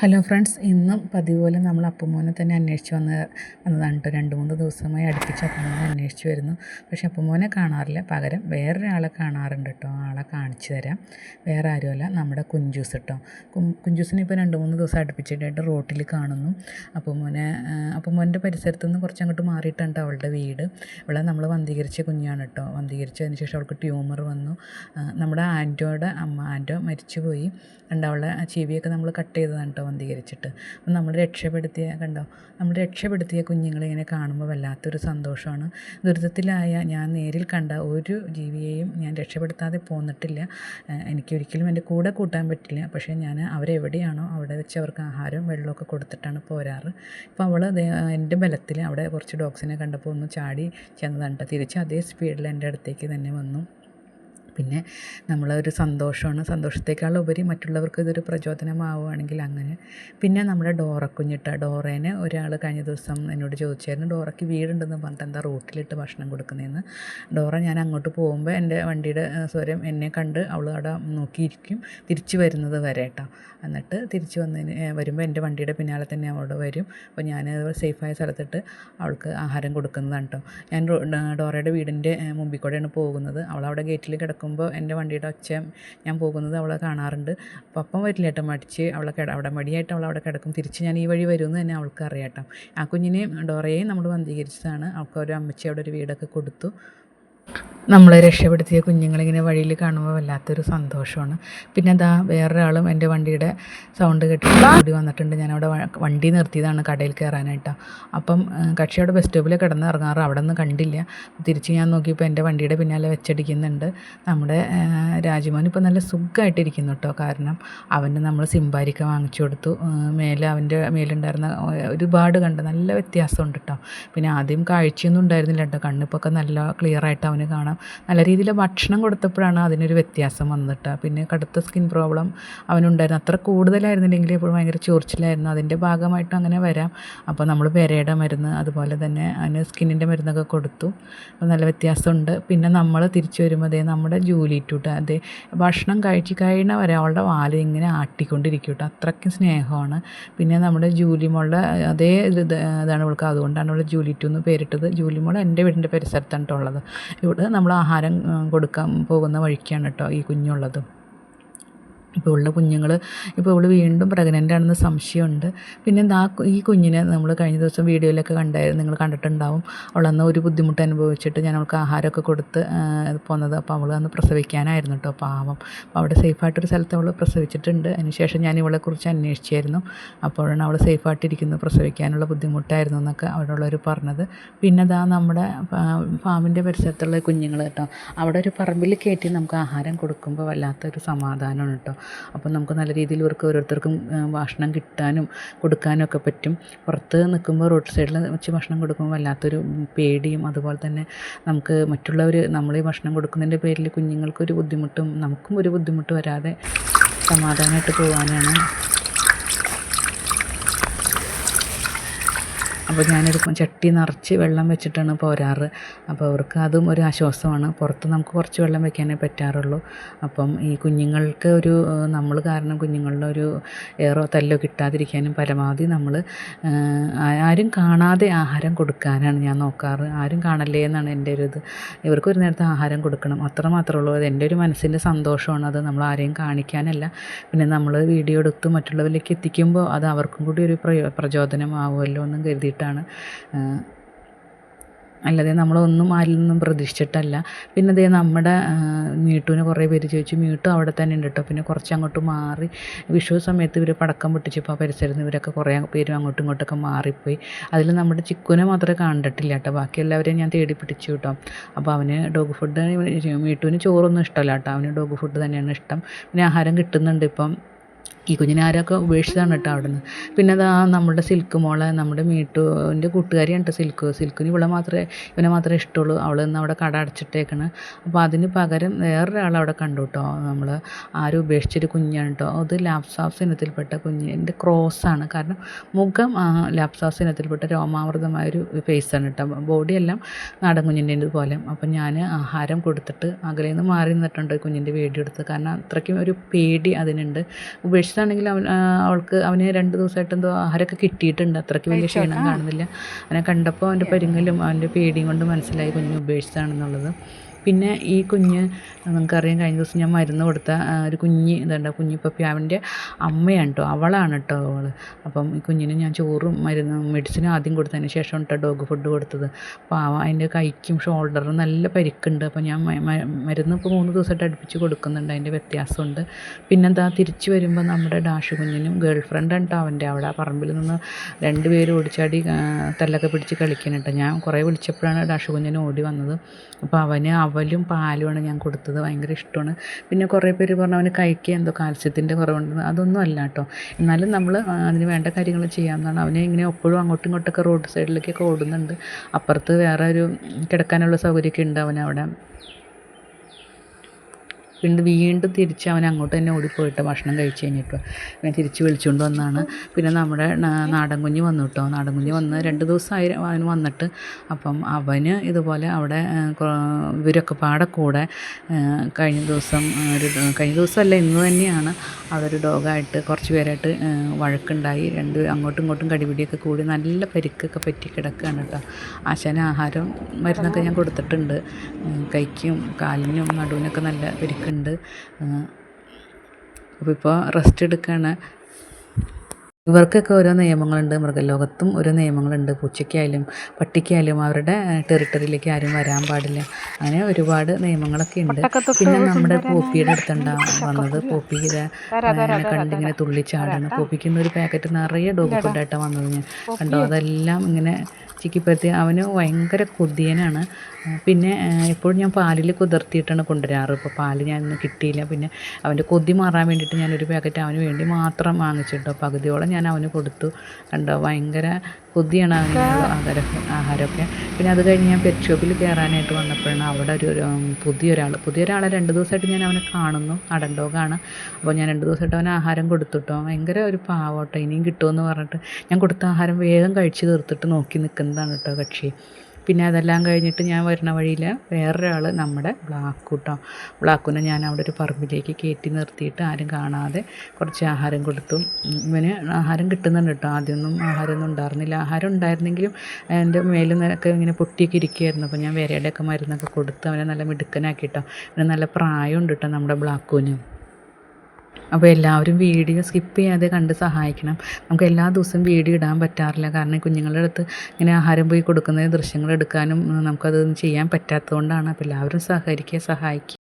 Hello friends ഇന്നും പതിവ് പോലെ നമ്മൾ അപ്പുമോനെ തന്നെ അന്വേഷിച്ച് വന്ന് വന്നതാണ് കേട്ടോ രണ്ട് മൂന്ന് ദിവസമായി അടുപ്പിച്ച് അപ്പുമോനെ അന്വേഷിച്ച് വരുന്നു. പക്ഷെ അപ്പുമോനെ കാണാറില്ല. പകരം വേറൊരാളെ കാണാറുണ്ട് കേട്ടോ ആളെ കാണിച്ചു തരാം. വേറെ ആരുമല്ല. നമ്മുടെ കുഞ്ചൂസ് കേട്ടോ കുഞ്ചൂസിനെ ഇപ്പോൾ രണ്ട് മൂന്ന് ദിവസം അടുപ്പിച്ചിട്ടായിട്ട് റോട്ടിൽ കാണുന്നു. അപ്പുമോനെ അപ്പുമോന്റെ പരിസരത്ത് നിന്ന് കുറച്ച് അങ്ങോട്ട് മാറിയിട്ടുണ്ട് അവളുടെ വീട്. ഇവിടെ നമ്മൾ വന്ധീകരിച്ച കുഞ്ഞാണ് കേട്ടോ വന്ധീകരിച്ചതിന് ശേഷം അവൾക്ക് ട്യൂമർ വന്നു. നമ്മുടെ ആന്റോയുടെ അമ്മ ആന്റോ മരിച്ചുപോയി. കണ്ടോ അവളുടെ ചെവിയൊക്കെ നമ്മൾ കട്ട് ചെയ്തതാണ് കേട്ടോ വന്ധീകരിച്ചിട്ട് അപ്പം നമ്മൾ രക്ഷപ്പെടുത്തിയ കണ്ടോ? നമ്മൾ രക്ഷപ്പെടുത്തിയ കുഞ്ഞുങ്ങളെ ഇങ്ങനെ കാണുമ്പോൾ വല്ലാത്തൊരു സന്തോഷമാണ്. ദുരിതത്തിലായ ഞാൻ നേരിൽ കണ്ട ഒരു ജീവിയെയും ഞാൻ രക്ഷപ്പെടുത്താതെ പോന്നിട്ടില്ല. എനിക്കൊരിക്കലും എന്റെ കൂടെ കൂട്ടാൻ പറ്റില്ല. പക്ഷേ ഞാൻ അവരെവിടെയാണോ അവിടെ വെച്ച് അവർക്ക് ആഹാരവും വെള്ളമൊക്കെ കൊടുത്തിട്ടാണ് പോരാറ്. ഇപ്പോൾ അവൾ എന്റെ ബലത്തിൽ അവിടെ കുറച്ച് ഡോഗ്സിനെ കണ്ടപ്പോൾ ഒന്ന് ചാടി ചെന്നതാണ് തിരിച്ച് അതേ സ്പീഡിൽ എന്റെ അടുത്തേക്ക് തന്നെ വന്നു. പിന്നെ നമ്മളൊരു സന്തോഷമാണ്. സന്തോഷത്തേക്കാൾ ഉപരി മറ്റുള്ളവർക്ക് ഇതൊരു പ്രചോദനമാവുകയാണെങ്കിൽ അങ്ങനെ. പിന്നെ നമ്മുടെ ഡോറക്കുഞ്ഞിട്ട. ഡോറേനെ ഒരാൾ കഴിഞ്ഞ ദിവസം എന്നോട് ചോദിച്ചായിരുന്നു ഡോറയ്ക്ക് വീടുണ്ടെന്ന് പറഞ്ഞിട്ട് എന്താ റോട്ടിലിട്ട് ഭക്ഷണം കൊടുക്കുന്നതെന്ന് ഡോറ ഞാൻ അങ്ങോട്ട് പോകുമ്പോൾ എന്റെ വണ്ടിയുടെ സ്വരം എന്നെ കണ്ട് അവൾ അവിടെ നോക്കിയിരിക്കും. തിരിച്ചു വരുന്നത് വരെ കേട്ടോ എന്നിട്ട് തിരിച്ചു വന്നതിന് വരുമ്പോൾ എന്റെ വണ്ടിയുടെ പിന്നാലെ തന്നെ അവളോട് വരും. അപ്പോൾ ഞാൻ സേഫായ സ്ഥലത്തിട്ട് അവൾക്ക് ആഹാരം കൊടുക്കുന്നതാണ് കേട്ടോ ഞാൻ ഡോറയുടെ വീടിന്റെ മുമ്പിൽ കൂടെയാണ് പോകുന്നത്. അവളവിടെ ഗേറ്റിൽ കിടക്കുമ്പോൾ എന്റെ വണ്ടിയുടെ ഒച്ച ഞാൻ പോകുന്നത് അവളെ കാണാറുണ്ട്. അപ്പോൾ അപ്പം വരില്ല കേട്ടോ മടിച്ച് അവളെ കിട അവിടെ മടിയായിട്ട് അവൾ അവിടെ കിടക്കും. തിരിച്ച് ഞാൻ ഈ വഴി വരുമെന്ന് തന്നെ അവൾക്ക് അറിയാം ആ കുഞ്ഞിനെ ഡോറയെ നമ്മൾ വന്ധീകരിച്ചതാണ്. അവൾക്ക് ഒരു അമ്മച്ചി അവിടെ ഒരു വീടൊക്കെ കൊടുത്തു. നമ്മളെ രക്ഷപ്പെടുത്തിയ കുഞ്ഞുങ്ങളിങ്ങനെ വഴിയിൽ കാണുമ്പോൾ വല്ലാത്തൊരു സന്തോഷമാണ്. പിന്നെ അതാ വേറൊരാളും എന്റെ വണ്ടിയുടെ സൗണ്ട് കേട്ട് കൂടി വന്നിട്ടുണ്ട്. ഞാനവിടെ വണ്ടി നിർത്തിയതാണ് കടയിൽ കയറാനായിട്ട്. അപ്പം കക്ഷി ബസ് സ്റ്റോപ്പിൽ കിടന്ന് ഇറങ്ങാറ് അവിടെ നിന്ന് കണ്ടില്ല. തിരിച്ച് ഞാൻ നോക്കിയപ്പോൾ എന്റെ വണ്ടിയുടെ പിന്നാലെ വെച്ചടിക്കുന്നുണ്ട്. നമ്മുടെ രാജ്മോൻ ഇപ്പോൾ നല്ല സുഖമായിട്ടിരിക്കുന്നു കേട്ടോ. കാരണം അവന് നമ്മൾ സിംബാരിക്ക വാങ്ങിച്ചു കൊടുത്തു. മേലെ അവന്റെ മേലുണ്ടായിരുന്ന ഒരുപാട് കണ്ട് നല്ല വ്യത്യാസമുണ്ട് കേട്ടോ. പിന്നെ ആദ്യം കാഴ്ചയൊന്നും ഉണ്ടായിരുന്നില്ല കേട്ടോ. കണ്ണിപ്പൊക്കെ നല്ല ക്ലിയറായിട്ട് അവന് അവന് കാണാം നല്ല രീതിയിൽ ഭക്ഷണം കൊടുത്തപ്പോഴാണ് അതിനൊരു വ്യത്യാസം വന്നിട്ട്. പിന്നെ കടുത്ത സ്കിൻ പ്രോബ്ലം അവനുണ്ടായിരുന്നു. അത്ര കൂടുതലായിരുന്നില്ലെങ്കിൽ എപ്പോഴും ഭയങ്കര ചൊറിച്ചിലായിരുന്നു. അതിന്റെ ഭാഗമായിട്ടും അങ്ങനെ വരാം. അപ്പോൾ നമ്മൾ പെരയുടെ മരുന്ന് അതുപോലെ തന്നെ അതിന് സ്കിന്നിന്റെ മരുന്നൊക്കെ കൊടുത്തു. അപ്പോൾ നല്ല വ്യത്യാസമുണ്ട്. പിന്നെ നമ്മൾ തിരിച്ചു വരുമ്പോൾ അതേ നമ്മുടെ ജൂലി ഇട്ടുട്ട് അതേ ഭക്ഷണം കഴിച്ച് കഴിയണ വരെ അവളുടെ വാൽ ഇങ്ങനെ ആട്ടിക്കൊണ്ടിരിക്കും അത്രയ്ക്കും സ്നേഹമാണ്. പിന്നെ നമ്മുടെ ജൂലി മോളുടെ അതേ ഇത് ഇത് ഇതാണ് ഇവൾക്ക്. അതുകൊണ്ടാണ് അവൾ ജൂലി ടു എന്ന് പേരിട്ടത്. ജൂലി മോൾ എന്റെ വീടിന്റെ പരിസരത്താണ് ഉള്ളത്. ഇവിടെ നമ്മൾ ആഹാരം കൊടുക്കാൻ പോകുന്ന വഴിക്കാണ് കേട്ടോ ഈ കുഞ്ഞുള്ളത്. ഇപ്പോൾ ഉള്ള കുഞ്ഞുങ്ങൾ ഇപ്പോൾ ഇവൾ വീണ്ടും പ്രഗ്നന്റ് ആണെന്ന് സംശയമുണ്ട്. പിന്നെ ആ ഈ കുഞ്ഞിനെ നമ്മൾ കഴിഞ്ഞ ദിവസം വീഡിയോയിലൊക്കെ കണ്ടായിരുന്നു നിങ്ങൾ കണ്ടിട്ടുണ്ടാവും. അവളന്ന് ഒരു ബുദ്ധിമുട്ട് അനുഭവിച്ചിട്ട് ഞാൻ അവൾക്ക് ആഹാരമൊക്കെ കൊടുത്ത് പോന്നത്. അപ്പോൾ അവൾ അന്ന് പ്രസവിക്കാനായിരുന്നു കേട്ടോ പാവം. അപ്പോൾ അവിടെ സേഫായിട്ടൊരു സ്ഥലത്ത് അവൾ പ്രസവിച്ചിട്ടുണ്ട്. അതിനുശേഷം ഞാൻ ഇവളെക്കുറിച്ച് അന്വേഷിച്ചായിരുന്നു. അപ്പോഴാണ് അവൾ സേഫായിട്ടിരിക്കുന്നത് പ്രസവിക്കാനുള്ള ബുദ്ധിമുട്ടായിരുന്നു എന്നൊക്കെ അവിടെയുള്ളവർ പറഞ്ഞത്. പിന്നെ അതാ നമ്മുടെ ഫാമിന്റെ പരിസരത്തുള്ള കുഞ്ഞുങ്ങൾ കേട്ടോ അവിടെ ഒരു പറമ്പിൽ കയറ്റി നമുക്ക് ആഹാരം കൊടുക്കുമ്പോൾ വല്ലാത്തൊരു സമാധാനമാണ് കേട്ടോ. അപ്പോൾ നമുക്ക് നല്ല രീതിയിൽ ഇവർക്ക് ഓരോരുത്തർക്കും ഭക്ഷണം കിട്ടാനും കൊടുക്കാനും ഒക്കെ പറ്റും. പുറത്ത് നിൽക്കുമ്പോൾ റോഡ് സൈഡിൽ വെച്ച് ഭക്ഷണം കൊടുക്കുമ്പോൾ വല്ലാത്തൊരു പേടിയും അതുപോലെ തന്നെ നമുക്ക് മറ്റുള്ളവർ നമ്മൾ ഈ ഭക്ഷണം കൊടുക്കുന്നതിന്റെ പേരിൽ കുഞ്ഞുങ്ങൾക്കൊരു ബുദ്ധിമുട്ടും നമുക്കും ഒരു ബുദ്ധിമുട്ട് വരാതെ സമാധാനമായിട്ട് പോകാനാണ് അപ്പോൾ ഞാനൊരു ചട്ടി നിറച്ച് വെള്ളം വെച്ചിട്ടാണ് പോരാറ്. അപ്പോൾ അവർക്ക് അതും ഒരു ആശ്വാസമാണ്. പുറത്ത് നമുക്ക് കുറച്ച് വെള്ളം വെക്കാനേ പറ്റാറുള്ളൂ. അപ്പം ഈ കുഞ്ഞുങ്ങൾക്ക് ഒരു നമ്മൾ കാരണം കുഞ്ഞുങ്ങളുടെ ഒരു ഏറോ തല്ലോ കിട്ടാതിരിക്കാനും പരമാവധി നമ്മൾ ആരും കാണാതെ ആഹാരം കൊടുക്കാനാണ് ഞാൻ നോക്കാറ്. ആരും കാണല്ലേ എന്നാണ് എന്റെ ഒരു ഇത്. ഇവർക്ക് ഒരു നേരത്തെ ആഹാരം കൊടുക്കണം. അത്ര മാത്രമേ ഉള്ളൂ. അത് എന്റെ ഒരു മനസ്സിന്റെ സന്തോഷമാണ്. അത് നമ്മൾ ആരെയും കാണിക്കാനല്ല. പിന്നെ നമ്മൾ വീഡിയോ എടുത്ത് മറ്റുള്ളവരിലേക്ക് എത്തിക്കുമ്പോൾ അത് അവർക്കും കൂടി ഒരു പ്രചോദനമാവുമല്ലോ എന്നും കരുതിയിട്ടാണ് ആ, അല്ലാതെ നമ്മളൊന്നും ആരിൽ നിന്നും പ്രതീക്ഷിച്ചിട്ടല്ല. പിന്നെ അതേ നമ്മുടെ മീട്ടുവിന് കുറേ പേര് ചോദിച്ചു മീട്ടു അവിടെ തന്നെ ഉണ്ട് കേട്ടോ പിന്നെ കുറച്ച് അങ്ങോട്ട് മാറി. വിഷു സമയത്ത് ഇവർ പടക്കം പൊട്ടിച്ചപ്പോൾ ആ പരിസരത്ത് ഇവരൊക്കെ കുറേ പേരും അങ്ങോട്ടും ഇങ്ങോട്ടൊക്കെ മാറിപ്പോയി. അതിൽ നമ്മുടെ ചിക്കുനെ മാത്രമേ കണ്ടിട്ടില്ല കേട്ടോ ബാക്കി എല്ലാവരെയും ഞാൻ തേടി പിടിച്ചു കേട്ടോ അപ്പോൾ അവന് ഡോഗ് ഫുഡ് മീട്ടുവിന് ചോറൊന്നും ഇഷ്ടമല്ല കേട്ടോ അവന് ഡോഗ് ഫുഡ് തന്നെയാണ് ഇഷ്ടം. പിന്നെ ആഹാരം കിട്ടുന്നുണ്ട് ഇപ്പം. ഈ കുഞ്ഞിനെ ആരൊക്കെ ഉപേക്ഷിച്ചതാണ് കേട്ടോ അവിടെ നിന്ന് പിന്നെ അതാ നമ്മുടെ സിൽക്ക് മോളെ നമ്മുടെ മീട്ടുവിന്റെ കൂട്ടുകാരിയാണ് കേട്ടോ സിൽക്ക്. സിൽക്കിന് ഇവളെ മാത്രമേ ഇവനെ മാത്രമേ ഇഷ്ടമുള്ളൂ. അവൾ ഇന്ന് അവിടെ കട അടച്ചിട്ടേക്കണ്. അപ്പോൾ അതിന് പകരം വേറൊരാൾ അവിടെ കണ്ടു കേട്ടോ. നമ്മൾ ആരും ഉപേക്ഷിച്ചൊരു കുഞ്ഞാണ് കേട്ടോ. അത് ലാപ്സാപ്സ് ഇനത്തിൽപ്പെട്ട കുഞ്ഞിന്റെ ക്രോസാണ്. കാരണം മുഖം ലാപ്സാപ്സ് ഇനത്തിൽപ്പെട്ട രോമാവൃതമായൊരു ഫേസാണ് കേട്ടോ. ബോഡിയെല്ലാം നാടൻ കുഞ്ഞിന്റെ പോലെ. അപ്പം ഞാൻ ആഹാരം കൊടുത്തിട്ട് അകലേന്ന് മാറി നിന്നിട്ടുണ്ട് കുഞ്ഞിന്റെ വീഡിയോ കാരണം അത്രയ്ക്കും ഒരു പേടി അതിനുണ്ട്. ഉപേക്ഷിച്ചാണെങ്കിൽ അവൻ അവൾക്ക് അവന് രണ്ട് ദിവസമായിട്ട് എന്തോ ആഹാരമൊക്കെ കിട്ടിയിട്ടുണ്ട്. അത്രയ്ക്ക് വലിയ ക്ഷീണം കാണുന്നില്ല. അവനെ കണ്ടപ്പോൾ അവന്റെ പരിങ്ങലും അവന്റെ പേടിയും കൊണ്ട് മനസ്സിലായി കുഞ്ഞ് ഉപേക്ഷിച്ചതാണെന്നുള്ളത്. പിന്നെ ഈ കുഞ്ഞ് നമുക്കറിയാം കഴിഞ്ഞ ദിവസം ഞാൻ മരുന്ന് കൊടുത്ത ഒരു കുഞ്ഞ് ഇതുണ്ട്. കുഞ്ഞി അവന്റെ അമ്മയാണ് കേട്ടോ അവളാണ് കേട്ടോ അവൾ അപ്പം ഈ കുഞ്ഞിന് ഞാൻ ചോറും മരുന്ന് മെഡിസിനും ആദ്യം കൊടുത്തതിന് ശേഷം കേട്ടോ ഡോഗ് ഫുഡ് കൊടുത്തത്. പാവം അതിന്റെ കൈക്കും ഷോൾഡറും നല്ല പരിക്കുണ്ട്. അപ്പോൾ ഞാൻ മരുന്ന് ഇപ്പോൾ മൂന്ന് ദിവസമായിട്ട് അടുപ്പിച്ച് കൊടുക്കുന്നുണ്ട്. അതിന്റെ വ്യത്യാസമുണ്ട്. പിന്നെന്താ തിരിച്ച് വരുമ്പോൾ നമ്മുടെ ഡാഷ് കുഞ്ഞിനും ഗേൾ ഫ്രണ്ട് ഉണ്ട് അവന്റെ അവിടെ. പറമ്പിൽ നിന്ന് രണ്ട് പേര് ഓടിച്ചാടി തല്ലൊക്കെ പിടിച്ച് കളിക്കണം കേട്ടോ ഞാൻ കുറേ വിളിച്ചപ്പോഴാണ് ഡാഷ് കുഞ്ഞിന് ഓടി വന്നത്. അപ്പോൾ അവന് അവലും പാലുമാണ് ഞാൻ കൊടുത്തത്. ഭയങ്കര ഇഷ്ടമാണ്. പിന്നെ കുറേ പേര് പറഞ്ഞു അവന് കഴിക്കുക എന്തോ കാൽസ്യത്തിന്റെ കുറവുണ്ട്. അതൊന്നും അല്ല കേട്ടോ. എന്നാലും നമ്മൾ അതിന് വേണ്ട കാര്യങ്ങൾ ചെയ്യാമെന്നാണ് അവനെ ഇങ്ങനെ എപ്പോഴും അങ്ങോട്ടും ഇങ്ങോട്ടൊക്കെ റോഡ് സൈഡിലേക്കൊക്കെ ഓടുന്നുണ്ട്. അപ്പുറത്ത് വേറെ ഒരു കിടക്കാനുള്ള സൗകര്യമൊക്കെ ഉണ്ട് അവനവിടെ. പിന്നെ വീണ്ടും തിരിച്ച് അവൻ അങ്ങോട്ട് തന്നെ ഓടിപ്പോയിട്ട് ഭക്ഷണം കഴിച്ച് കഴിഞ്ഞിട്ട്. പിന്നെ തിരിച്ച് വിളിച്ചുകൊണ്ട് വന്നാണ്. പിന്നെ നമ്മുടെ നാടൻ കുഞ്ഞ് വന്നു കേട്ടോ നാടൻ കുഞ്ഞ് വന്ന് രണ്ട് ദിവസമായി അവൻ വന്നിട്ട്. അപ്പം അവന് ഇതുപോലെ അവിടെ ഇവരൊക്കെ പാടെ കൂടെ കഴിഞ്ഞ ദിവസം ഒരു കഴിഞ്ഞ ദിവസമല്ല ഇന്ന് തന്നെയാണ് അതൊരു ഡോഗായിട്ട് കുറച്ച് പേരായിട്ട് വഴക്കുണ്ടായി. രണ്ട് അങ്ങോട്ടും ഇങ്ങോട്ടും കടിപിടിയൊക്കെ കൂടി നല്ല പരിക്കൊക്കെ പറ്റി കിടക്കുകയാണ് കേട്ടോ ആശാന് ആഹാരം മരുന്നൊക്കെ ഞാൻ കൊടുത്തിട്ടുണ്ട്. കൈക്കും കാലിനും നടുവിനൊക്കെ നല്ല പരിക്കുണ്ട് അപ്പോൾ ഇപ്പോൾ റെസ്റ്റ് എടുക്കുകയാണ് ഇവർക്കൊക്കെ ഓരോ നിയമങ്ങളുണ്ട്. മൃഗലോകത്തും ഓരോ നിയമങ്ങളുണ്ട്. പൂച്ചയ്ക്കായാലും പട്ടിക്കായാലും അവരുടെ ടെറിട്ടറിയിലേക്ക് ആരും വരാൻ പാടില്ല. അങ്ങനെ ഒരുപാട് നിയമങ്ങളൊക്കെ ഉണ്ട്. പിന്നെ നമ്മുടെ പോപ്പിയുടെ അടുത്തുണ്ടാവും വന്നത് പോപ്പി ഇത് അങ്ങനെ കണ്ടിങ്ങനെ തുള്ളിച്ചാടാണ്. പോപ്പിക്കുന്ന ഒരു പാക്കറ്റ് നിറയെ ഡോഗ് ഫുഡായിട്ടാണ് വന്നത് ഞാൻ. കണ്ടോ? അതെല്ലാം ഇങ്ങനെ ചിക്കിപ്പറ്റി അവന് ഭയങ്കര കൊതിയനാണ്. പിന്നെ എപ്പോഴും ഞാൻ പാലിൽ കുതിർത്തിയിട്ടാണ് കൊണ്ടുവരാറ്. ഇപ്പോൾ പാൽ ഞാൻ കിട്ടിയില്ല. പിന്നെ അവന്റെ കൊതി മാറാൻ വേണ്ടിയിട്ട് ഞാനൊരു പാക്കറ്റ് അവന് വേണ്ടി മാത്രം വാങ്ങിച്ചിട്ടോ. പകുതിയോളം ഞാൻ അവന് കൊടുത്തു. കണ്ടോ? ഭയങ്കര കൊതിയാണ് അവന് ആഹാരം ആഹാരമൊക്കെ. പിന്നെ അത് കഴിഞ്ഞ് ഞാൻ പെറ്റ് ഷോപ്പിൽ കയറാനായിട്ട് വന്നപ്പോഴാണ് അവിടെ ഒരു പുതിയൊരാൾ പുതിയൊരാളെ. രണ്ട് ദിവസമായിട്ട് ഞാൻ അവനെ കാണുന്നു. അടൻ ഡോഗാണ് അപ്പോൾ ഞാൻ രണ്ട് ദിവസമായിട്ട് അവന് ആഹാരം കൊടുത്തുട്ടോ. ഭയങ്കര ഒരു പാവട്ടോ ഇനിയും കിട്ടുമെന്ന് പറഞ്ഞിട്ട് ഞാൻ കൊടുത്ത ആഹാരം വേഗം കഴിച്ച് തീർത്തിട്ട് നോക്കി നിൽക്കുന്നതാണ് കേട്ടോ കക്ഷി. പിന്നെ അതെല്ലാം കഴിഞ്ഞിട്ട് ഞാൻ വരുന്ന വഴിയിൽ വേറൊരാൾ നമ്മുടെ ബ്ലാക്ക് കേട്ടോ ബ്ലാക്കുനെ ഞാൻ അവിടെ ഒരു പറമ്പിലേക്ക് കയറ്റി നിർത്തിയിട്ട് ആരും കാണാതെ കുറച്ച് ആഹാരം കൊടുത്തു. ഇവന് ആഹാരം കിട്ടുന്നുണ്ട് കേട്ടോ. ആദ്യമൊന്നും ആഹാരമൊന്നും ഉണ്ടായിരുന്നില്ല. ആഹാരം ഉണ്ടായിരുന്നെങ്കിലും എന്റെ മേലിൽ നിന്നൊക്കെ ഇങ്ങനെ പൊട്ടിയൊക്കെ ഇരിക്കുകയായിരുന്നു അപ്പോൾ ഞാൻ വിരയുടെയൊക്കെ മരുന്നൊക്കെ കൊടുത്ത് അവനെ നല്ല മിടുക്കനാക്കി കേട്ടോ അവന് നല്ല പ്രായമുണ്ട് കേട്ടോ നമ്മുടെ ബ്ലാക്കുവിന് അപ്പോൾ എല്ലാവരും വീഡിയോ സ്കിപ്പ് ചെയ്യാതെ കണ്ട് സഹായിക്കണം. നമുക്ക് എല്ലാ ദിവസവും വീഡിയോ ഇടാൻ പറ്റാറില്ല. കാരണം കുഞ്ഞുങ്ങളുടെ അടുത്ത് ഇങ്ങനെ ആഹാരം പോയി കൊടുക്കുന്ന ദൃശ്യങ്ങൾ എടുക്കാനും നമുക്കത് ചെയ്യാൻ പറ്റാത്തതുകൊണ്ടാണ്. അപ്പോൾ എല്ലാവരും സഹകരിക്കുക സഹായിക്കുക.